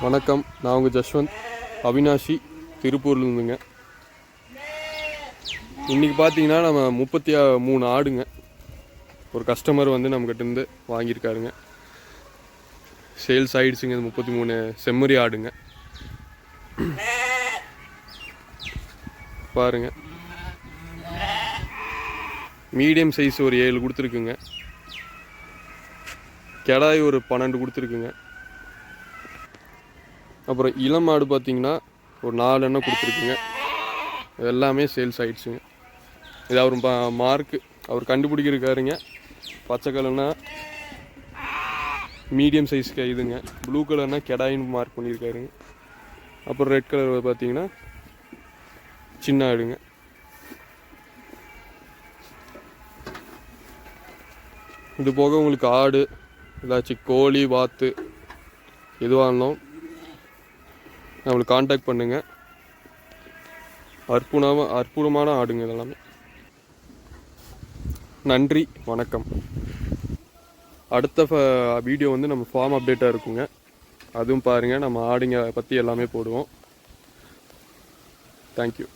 வணக்கம். நான் உங்கள் ஜஸ்வந்த். அவினாஷி திருப்பூர்லேருந்துங்க. இன்றைக்கி பார்த்தீங்கன்னா நம்ம முப்பத்தி ஆ- மூணு ஆடுங்க. ஒரு கஸ்டமர் வந்து நம்மக்கிட்டேருந்து வாங்கியிருக்காருங்க. சேல்ஸ் ஆகிடுச்சுங்க இந்த முப்பத்தி மூணு செம்மறி ஆடுங்க. பாருங்க. மீடியம் சைஸ் ஒரு ஏழு கொடுத்துருக்குங்க. கெடாய் ஒரு பன்னெண்டு கொடுத்துருக்குங்க. அப்புறம் இளம் மாடு பார்த்தீங்கன்னா ஒரு நாலு எண்ணெய் கொடுத்துருக்குங்க. இது எல்லாமே சேல்ஸ் ஆகிடுச்சுங்க இது அவர் மார்க்கு அவர் கண்டுபிடிக்கிருக்காருங்க பச்சை கலர்னா மீடியம் சைஸ்க்கு இதுங்க. ப்ளூ கலர்னா கெடாயின்னு மார்க் பண்ணியிருக்காருங்க. அப்புறம் ரெட் கலர் பார்த்தீங்கன்னா சின்ன ஆடுங்க. இது போக உங்களுக்கு ஆடு ஏதாச்சும் கோழி வாத்து எதுவாக இருந்தாலும் நம்மளுக்கு காண்டாக்ட் பண்ணுங்கள் அற்புதமாக அற்புதமான ஆடுங்க இதெல்லாமே. நன்றி வணக்கம். அடுத்த வீடியோ வந்து நம்ம ஃபார்ம் அப்டேட்டாக இருக்குங்க. அதுவும் பாருங்கள் நம்ம ஆடுங்க பற்றி எல்லாமே போடுவோம். தேங்க்யூ